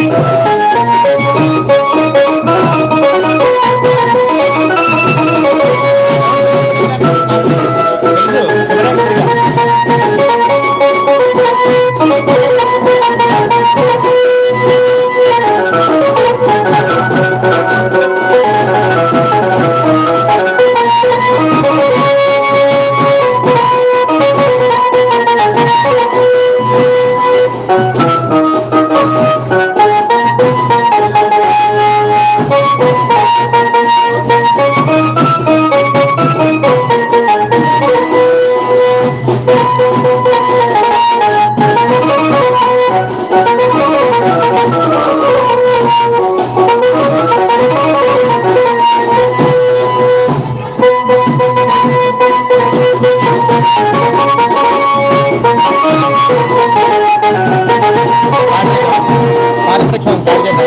పాదపక్షం start చేద్దాం కాళ్ళు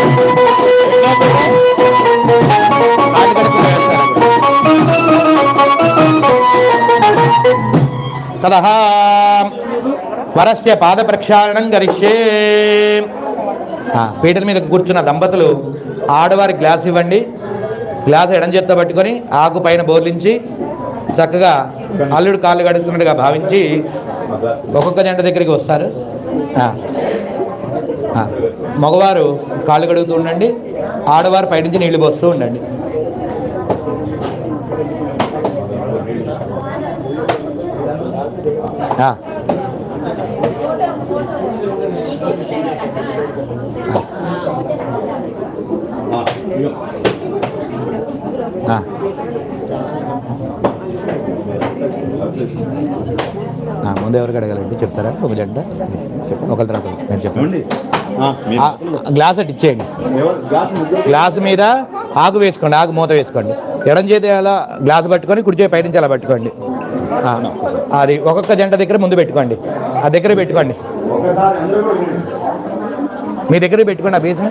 తదహ. వరస్య పాద ప్రక్షాళనం గరిష్యే పీటర్ పీటల మీద కూర్చున్న దంపతులు ఆడవారి గ్లాస్ ఇవ్వండి. గ్లాస్ ఎడం చేత పట్టుకొని ఆకు పైన బోర్లించి చక్కగా అల్లుడు కాళ్ళు కడుగుతున్నట్టుగా భావించి ఒక్కొక్క జంట దగ్గరికి వస్తారు. మగవారు కాళ్ళు కడుగుతూ ఉండండి ఆడవారు పైనుంచి నీళ్ళు పోస్తూ ఉండండి. ముందు ఎవరికి అడగాలండి? చెప్తారా? ఒక జంట? చెప్పండి. ఒకరి తర్వాత చెప్పండి గ్లాస్ అటు ఇచ్చేయండి? గ్లాస్ మీద? ఆకు వేసుకోండి ఆకు మూత వేసుకోండి. ఎడం చేతి అలా గ్లాస్ పట్టుకొని కుడి చేతి పైనుంచి అలా పట్టుకోండి. అది ఒక్కొక్క జంట దగ్గర ముందు పెట్టుకోండి. ఆ దగ్గర పెట్టుకోండి. మీ దగ్గర పెట్టుకోండి ఆ బేస్ని?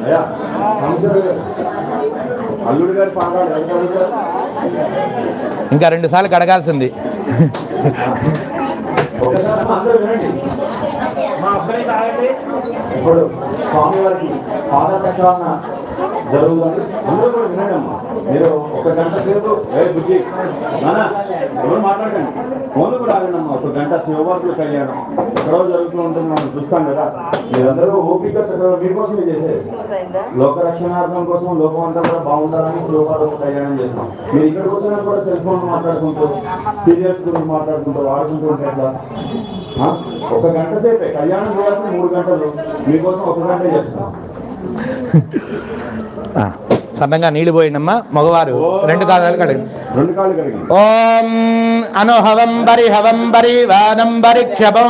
ఇంకా రెండు సార్లు కడగాల్సింది. ఇప్పుడు స్వామి వారికి పాద జరుగుతుంది. అందరూ కూడా వినండి అమ్మా మీరు ఒక గంట సేపు ఏ బుద్ధి ఎవరు మాట్లాడండి ఫోన్లు కూడా ఆగండమ్మా ఒక గంట శివవార్తలు కళ్యాణం. ఎక్కడో జరుగుతూ ఉంటుంది మనం చూస్తాం కదా. మీరందరూ ఓపిక చక్కగా మీకోసమే చేసేది. లోకరక్షణార్థం కోసం లోకం అంతా కూడా బాగుంటారని శివపార్వతి కళ్యాణం చేస్తాం. మీరు ఇక్కడ వచ్చినా కూడా సెల్ ఫోన్ మాట్లాడుకుంటూ సీరియల్స్ గురించి మాట్లాడుకుంటూ వాడుకుంటూ ఉంటే ఎట్లా? ఒక గంట సేపే. కళ్యాణం చేయాల్సిన మూడు గంటలు మీకోసం ఒక గంట చేస్తాం. సన్నంగా నీళ్ళు పోయిండమ్మా మగవారు రెండు కాలాలు కడగండి రెండు కాళ్ళు కలిగి ఓం అనుహవం బరి హవం బరి వానం బరి క్షపం.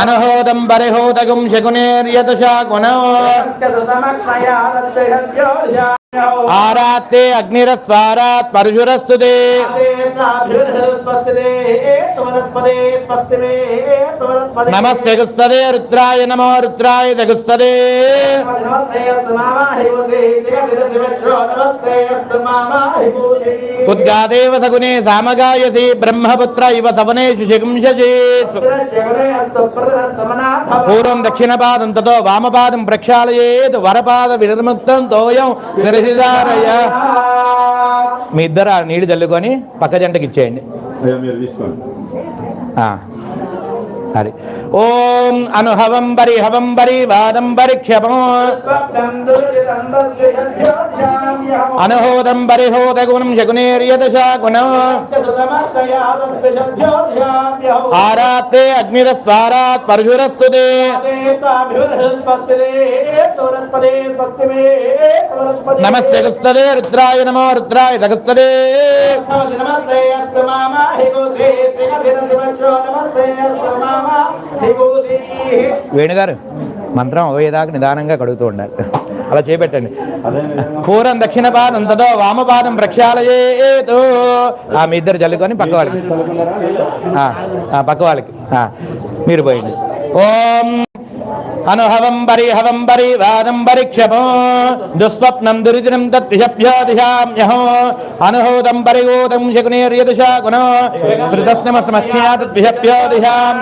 అనహోదం బరి హోదగుం శకునేర్యత శాకునో ఆరాత్తే అగ్నిరస్వారాత్ పరుశురస్తుదే. నమస్తే గుస్తదే రుద్రాయ నమో రుద్రాయ జగుస్తదే ఉద్గాదేవ సగునే సామగాయసి బ్రహ్మపుత్ర ఇవ సవనేషు శిగుంశేత్ పూర్వం దక్షిణ పాదం తతో వామపాదం ప్రక్షాళయేత్ వరపాద వినిర్ముక్తం తోయం శిరసిదారయ మీ ఇద్దరు ఆ నీళ్ళు చల్లుకొని పక్క జంటకి ఇచ్చేయండి అయ్యా మీరు తీసుకోండి ఆ, హరి. ఓం అనుహవం బరి హవం బరి వాదం బరి అనుహోదం అనహోదం బరి హోదగుణం శకునేర్యత శాకునం ఆరాత్తే అగ్నిరస్వారాత్ పరశురస్తు నమస్తే గుస్తదే రుద్రాయ నమో రుద్రాయ జగస్తదే వేణుగారు మంత్రం అయ్యేదాకా నిదానంగా కడుగుతూ ఉండాలి. అలా చేపెట్టండి. పూర్వం దక్షిణ పాదం తదో వామపాదం ప్రక్షాళయేతు ఆ మీ ఇద్దరు జల్లుకొని పక్క వాళ్ళకి. పక్క వాళ్ళకి. మీరు పోయండి ఓం అనుహవం బరి హవం బరి వాదం బరి దుస్వప్నం దురిదినం తద్విషభ్యోదిశామ్యహో అనుహోదం బరి గోదం శకునేర్యదుషా గుణో శృతస్నమస్మఖ్యాతద్విషభ్యోదిశాం